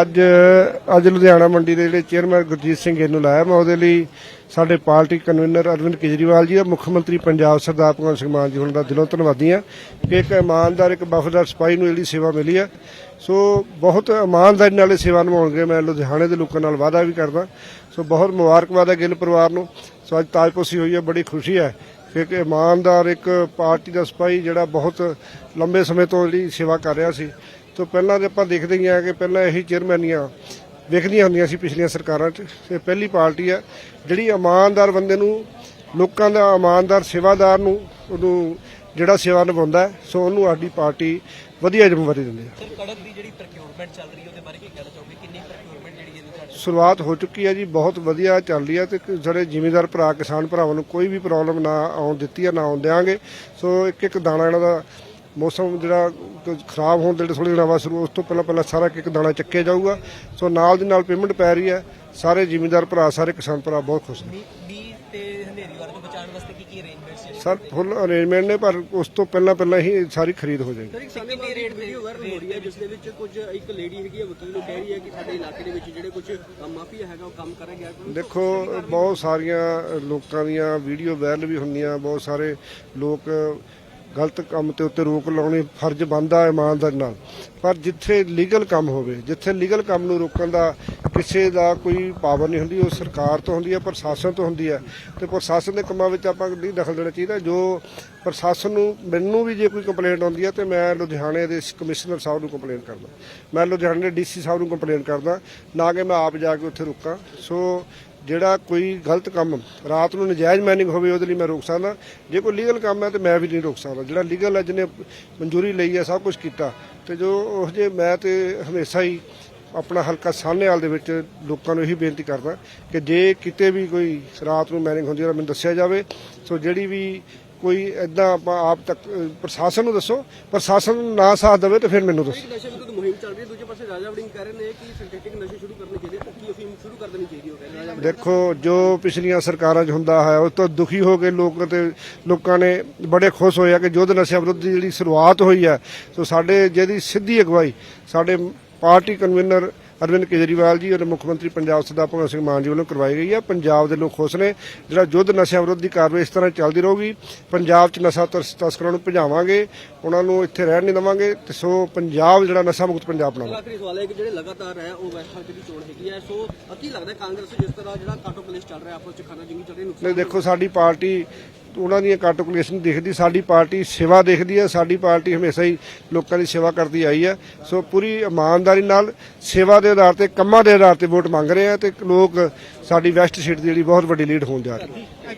ਅੱਜ ਅੱਜ ਲੁਧਿਆਣਾ ਮੰਡੀ ਦੇ ਜਿਹੜੇ ਚੇਅਰਮੈਨ ਗੁਰਜੀਤ ਸਿੰਘ ਇਹਨੂੰ ਲਾਇਆ। ਮੈਂ ਉਹਦੇ ਲਈ ਸਾਡੇ ਪਾਰਟੀ ਕਨਵੀਨਰ ਅਰਵਿੰਦ ਕੇਜਰੀਵਾਲ ਜੀ ਦਾ ਮੁੱਖ ਮੰਤਰੀ ਪੰਜਾਬ ਸਰਦਾਰ ਭਗਵੰਤ ਸਿੰਘ ਮਾਨ ਜੀ ਹੁਣ ਦਾ ਦਿਲੋਂ ਧੰਨਵਾਦੀ ਹਾਂ ਕਿ ਇੱਕ ਇਮਾਨਦਾਰ, ਇੱਕ ਵਫਾਦਾਰ ਸਿਪਾਹੀ ਨੂੰ ਜਿਹੜੀ ਸੇਵਾ ਮਿਲੀ ਹੈ। ਸੋ ਬਹੁਤ ਇਮਾਨਦਾਰੀ ਨਾਲ ਇਹ ਸੇਵਾ ਨਿਭਾਉਣਗੇ। ਮੈਂ ਲੁਧਿਆਣੇ ਦੇ ਲੋਕਾਂ ਨਾਲ ਵਾਅਦਾ ਵੀ ਕਰਦਾ। ਸੋ ਬਹੁਤ ਮੁਬਾਰਕਬਾਦ ਹੈ ਗਿੱਲ ਪਰਿਵਾਰ ਨੂੰ। ਸੋ ਅੱਜ ਤਾਜਪੋਸ਼ੀ ਹੋਈ ਹੈ, ਬੜੀ ਖੁਸ਼ੀ ਹੈ ਕਿ ਇੱਕ ਇਮਾਨਦਾਰ, ਇੱਕ ਪਾਰਟੀ ਦਾ ਸਿਪਾਹੀ ਜਿਹੜਾ ਬਹੁਤ ਲੰਬੇ ਸਮੇਂ ਤੋਂ ਜਿਹੜੀ ਸੇਵਾ ਕਰ ਰਿਹਾ ਸੀ। ਤੋਂ ਪਹਿਲਾਂ ਤੇ ਆਪਾਂ ਦੇਖਦੇ ਹੀ ਆ ਕਿ ਪਹਿਲਾਂ ਇਹੀ ਚੇਅਰਮੈਨੀਆਂ ਵੇਖਦੀਆਂ ਹੁੰਦੀਆਂ ਸੀ ਪਿਛਲੀਆਂ ਸਰਕਾਰਾਂ 'ਚ ਇਹ ਪਹਿਲੀ ਪਾਰਟੀ ਆ ਜਿਹੜੀ ਇਮਾਨਦਾਰ ਬੰਦੇ ਨੂੰ ਲੋਕਾਂ ਦਾ ਇਮਾਨਦਾਰ ਸੇਵਾਦਾਰ ਨੂੰ ਉਹਨੂੰ ਜਿਹੜਾ ਸੇਵਾ ਨਿਭਾਉਂਦਾ ਸੋ ਉਹਨੂੰ ਸਾਡੀ ਪਾਰਟੀ ਵਧੀਆ ਜ਼ਿੰਮੇਵਾਰੀ ਦਿੰਦੀ ਹੈ। ਸਰ ਕੜਕ ਦੀ ਜਿਹੜੀ ਪ੍ਰੋਕਿਊਰਮੈਂਟ ਚੱਲ ਰਹੀ ਹੈ ਉਹਦੇ ਬਾਰੇ ਕੀ ਕਹਿਣਾ ਚਾਹੋਗੇ? ਕਿੰਨੀ ਪ੍ਰੋਕਿਊਰਮੈਂਟ ਜਿਹੜੀ ਇਹਦੇ ਤੁਹਾਡੇ ਸ਼ੁਰੂਆਤ ਹੋ ਚੁੱਕੀ ਹੈ ਜੀ ਬਹੁਤ ਵਧੀਆ ਚੱਲ ਰਹੀ ਹੈ ਤੇ ਜਿਹੜੇ ਜ਼ਿਮੀਂਦਾਰ ਭਰਾ ਕਿਸਾਨ ਭਰਾਵਾਂ ਨੂੰ ਕੋਈ ਵੀ ਪ੍ਰੋਬਲਮ ਨਾ ਆਉਣ ਦਿੱਤੀ ਹੈ ਨਾ ਆਉਣ ਦਿਆਂਗੇ। ਸੋ ਇੱਕ ਇੱਕ ਦਾਣਾ ਇਹਨਾਂ ਦਾ ਮੌਸਮ ਜਿਹੜਾ ਕੁਝ ਖਰਾਬ ਹੋਣ ਦੇ ਥੋੜੀ ਦਿਨਾਂ ਸ਼ੁਰੂ ਉਸ ਤੋਂ ਪਹਿਲਾਂ ਪਹਿਲਾਂ ਸਾਰਾ ਇੱਕ ਇੱਕ ਦਾਣਾ ਚੱਕਿਆ ਜਾਊਗਾ। ਸੋ ਨਾਲ ਦੀ ਨਾਲ ਪੇਮੈਂਟ ਪੈ ਰਹੀ ਹੈ। ਸਾਰੇ ਜ਼ਿਮੀਂਦਾਰ ਭਰਾ ਸਾਰੇ ਕਿਸਾਨ ਭਰਾ ਬਹੁਤ ਖੁਸ਼ ਨੇ। ਨੇ? ਸਰ ਫੁੱਲ ਅਰੇਂਜਮੈਂਟ ਨੇ ਪਰ ਉਸ ਤੋਂ ਪਹਿਲਾਂ ਪਹਿਲਾਂ ਹੀ ਸਾਰੀ ਖਰੀਦ ਹੋ ਜਾਏਗੀ। ਸਰ ਇੱਕ ਰੇਟ ਵੀਡੀਓ ਵਾਇਰਲ ਹੋ ਰਹੀ ਹੈ ਜਿਸ ਦੇ ਵਿੱਚ ਕੁਝ ਇੱਕ ਲੇਡੀ ਹੈਗੀ ਹੈ ਵਕੀਲ ਉਹ ਕਹਿ ਰਹੀ ਹੈ ਕਿ ਸਾਡੇ ਇਲਾਕੇ ਦੇ ਵਿੱਚ ਜਿਹੜੇ ਕੁਝ ਮਾਫੀਆ ਹੈਗਾ ਉਹ ਕੰਮ ਕਰ ਗਿਆ। ਦੇਖੋ ਬਹੁਤ ਸਾਰੀਆਂ ਲੋਕਾਂ ਦੀਆਂ ਵੀਡੀਓ ਵਾਇਰਲ ਵੀ ਹੁੰਦੀਆਂ ਬਹੁਤ ਸਾਰੇ ਲੋਕ ਗਲਤ ਕੰਮ ਤੇ ਉੱਤੇ ਰੋਕ ਲਾਉਣੀ ਫਰਜ਼ ਬਣਦਾ ਇਮਾਨਦਾਰੀ ਨਾਲ। ਪਰ ਜਿੱਥੇ ਲੀਗਲ ਕੰਮ ਹੋਵੇ, ਜਿੱਥੇ ਲੀਗਲ ਕੰਮ ਨੂੰ ਰੋਕਣ ਦਾ ਕਿਸੇ ਦਾ ਕੋਈ ਪਾਵਰ ਨਹੀਂ ਹੁੰਦੀ, ਉਹ ਸਰਕਾਰ ਤੋਂ ਹੁੰਦੀ ਹੈ, ਪ੍ਰਸ਼ਾਸਨ ਤੋਂ ਹੁੰਦੀ ਹੈ। ਤੇ ਪ੍ਰਸ਼ਾਸਨ ਦੇ ਕੰਮਾਂ ਵਿੱਚ ਆਪਾਂ ਨਹੀਂ ਦਖਲ ਦੇਣਾ ਚਾਹੀਦਾ। ਜੋ ਪ੍ਰਸ਼ਾਸਨ ਨੂੰ ਮੈਨੂੰ ਵੀ ਜੇ ਕੋਈ ਕੰਪਲੇਂਟ ਆਉਂਦੀ ਹੈ, ਤੇ ਮੈਂ ਲੁਧਿਆਣੇ ਦੇ ਕਮਿਸ਼ਨਰ ਸਾਹਿਬ ਨੂੰ ਕੰਪਲੇਂਟ ਕਰਦਾ। ਮੈਂ ਲੁਧਿਆਣੇ ਦੇ ਡੀਸੀ ਸਾਹਿਬ ਨੂੰ ਕੰਪਲੇਂਟ ਕਰਦਾ, ਨਾ ਕਿ ਮੈਂ ਆਪ ਜਾ ਕੇ ਉੱਥੇ ਰੁਕਾਂ। ਸੋ ਜਿਹੜਾ ਕੋਈ ਗਲਤ ਕੰਮ ਰਾਤ ਨੂੰ ਨਜਾਇਜ਼ ਮਾਈਨਿੰਗ ਹੋਵੇ, ਉਹਦੇ ਲਈ ਮੈਂ ਰੋਕ ਸਕਦਾ। ਜੇ ਕੋਈ ਲੀਗਲ ਕੰਮ ਹੈ ਤੇ ਮੈਂ ਵੀ ਨਹੀਂ ਰੋਕ ਸਕਦਾ। ਜਿਹੜਾ ਲੀਗਲ ਹੈ, ਜਿਹਨੇ ਮਨਜ਼ੂਰੀ ਲਈ ਹੈ, ਸਭ ਕੁਝ ਕੀਤਾ। ਤੇ ਜੋ ਉਹ ਜੇ ਮੈਂ ਤੇ ਹਮੇਸ਼ਾ ਹੀ ਆਪਣਾ ਹਲਕਾ ਸਾਹਨੇਵਾਲ ਦੇ ਵਿੱਚ ਲੋਕਾਂ ਨੂੰ ਇਹੀ ਬੇਨਤੀ ਕਰਦਾ ਕਿ ਜੇ ਕਿਤੇ ਵੀ ਕੋਈ ਰਾਤ ਨੂੰ ਮਾਈਨਿੰਗ ਹੁੰਦੀ ਹੈ ਤਾਂ ਮੈਨੂੰ ਦੱਸਿਆ ਜਾਵੇ। ਸੋ ਜਿਹੜੀ ਵੀ ਕੋਈ ਐਦਾਂ ਆਪਾਂ ਆਪ ਤੱਕ ਪ੍ਰਸ਼ਾਸਨ ਨੂੰ ਦੱਸੋ ਪ੍ਰਸ਼ਾਸਨ ਨਾ ਸਾਥ ਦੇਵੇ ਤੇ ਫਿਰ ਮੈਨੂੰ ਦੱਸੋ। ਨਸ਼ੇ ਵਿਰੁੱਧ ਮੁਹਿੰਮ ਚੱਲ ਰਹੀ ਹੈ। ਦੂਜੇ ਪਾਸੇ ਰਾਜਾ ਵੜਿੰਗ ਕਹਿ ਰਹੇ ਨੇ ਕਿ ਸਿੰਥੈਟਿਕ ਨਸ਼ੇ ਸ਼ੁਰੂ ਕਰਨੇ ਚਾਹੀਦੇ ਭੁੱਕੀ ਅਫੀਮ ਸ਼ੁਰੂ ਕਰ ਦੇਣੀ ਚਾਹੀਦੀ ਹੋ ਕਹਿੰਦੇ ਰਾਜਾ ਦੇਖੋ ਜੋ ਪਿਛਲੀਆਂ ਸਰਕਾਰਾਂ 'ਚ ਹੁੰਦਾ ਹੈ ਉਹ ਤੋਂ ਦੁਖੀ ਹੋ ਕੇ ਲੋਕ ਤੇ ਲੋਕਾਂ ਨੇ ਬੜੇ ਖੁਸ਼ ਹੋਏ ਆ ਕਿ ਯੁੱਧ ਨਸ਼ਾ ਵਿਰੁੱਧ ਜਿਹੜੀ ਸ਼ੁਰੂਆਤ ਹੋਈ ਹੈ। ਸੋ ਸਾਡੇ ਜਿਹਦੀ ਸਿੱਧੀ ਅਗਵਾਈ ਸਾਡੇ ਪਾਰਟੀ ਕਨਵੀਨਰ ਅਰਵਿੰਦ ਕੇਜਰੀਵਾਲ ਜੀ ਅਤੇ ਮੁੱਖ ਮੰਤਰੀ ਪੰਜਾਬ ਸਰਦਾਰ ਭਗਵੰਤ ਸਿੰਘ ਮਾਨ ਜੀ ਵੱਲੋਂ ਕਰਵਾਈ ਗਈ ਹੈ। ਪੰਜਾਬ ਦੇ ਲੋਕ ਖੁਸ਼ ਨੇ। ਜਿਹੜਾ ਯੁੱਧ ਨਸ਼ਾ ਵਿਰੁੱਧ ਦੀ ਕਾਰਵਾਈ ਇਸ ਤਰ੍ਹਾਂ ਚੱਲਦੀ ਰਹੂਗੀ। ਪੰਜਾਬ 'ਚ ਨਸ਼ਾ ਤਸ- ਤਸਕਰਾਂ ਨੂੰ ਭਜਾਵਾਂਗੇ। ਉਹਨਾਂ ਨੂੰ ਇੱਥੇ ਰਹਿਣ ਨਹੀਂ ਦੇਵਾਂਗੇ। ਤੇ ਸੋ ਪੰਜਾਬ ਜਿਹੜਾ ਨਸ਼ਾ ਮੁਕਤ ਪੰਜਾਬ ਬਣਾਵਾਂਗੇ ਆਖਰੀ ਸਵਾਲ ਹੈ ਕਿ ਜਿਹੜੇ ਲਗਾਤਾਰ ਹੈ ਉਹ ਵੈਸਟ ਹਲਕੇ ਦੀ ਚੋਣ ਹੈਗੀ ਹੈ। ਸੋ ਕੀ ਲੱਗਦਾ ਕਾਂਗਰਸ ਜਿਸ ਤਰ੍ਹਾਂ ਜਿਹੜਾ ਕਾਟੋ ਕਲੇਸ਼ ਚੱਲ ਰਿਹਾ ਆਪਸ ਵਿੱਚ ਖਾਣਾ ਜੰਗੀ ਚੱਲ ਰਹੀ ਨੁਕਸਾਨ ਨਹੀਂ ਦੇਖੋ ਸਾਡੀ ਪਾਰਟੀ ਉਹਨਾਂ ਦੀਆਂ ਕਾਰਟੋਕੂਲੇਸ਼ਨ ਦਿਖਦੀ, ਸਾਡੀ ਪਾਰਟੀ ਸੇਵਾ ਦੇਖਦੀ ਹੈ, ਸਾਡੀ ਪਾਰਟੀ ਹਮੇਸ਼ਾ ਹੀ ਲੋਕਾਂ ਦੀ ਸੇਵਾ ਕਰਦੀ ਆਈ ਹੈ। ਸੋ ਪੂਰੀ ਇਮਾਨਦਾਰੀ ਨਾਲ ਸੇਵਾ ਦੇ ਆਧਾਰ ਤੇ, ਕੰਮਾਂ ਦੇ ਆਧਾਰ ਤੇ ਵੋਟ ਮੰਗ ਰਹੇ ਆ ਤੇ ਲੋਕ ਸਾਡੀ ਵੈਸਟ ਸੀਟ ਦੀ ਜਿਹੜੀ ਬਹੁਤ ਵੱਡੀ ਲੀਡ ਹੋਣ ਜਾ ਰਹੀ ਹੈ।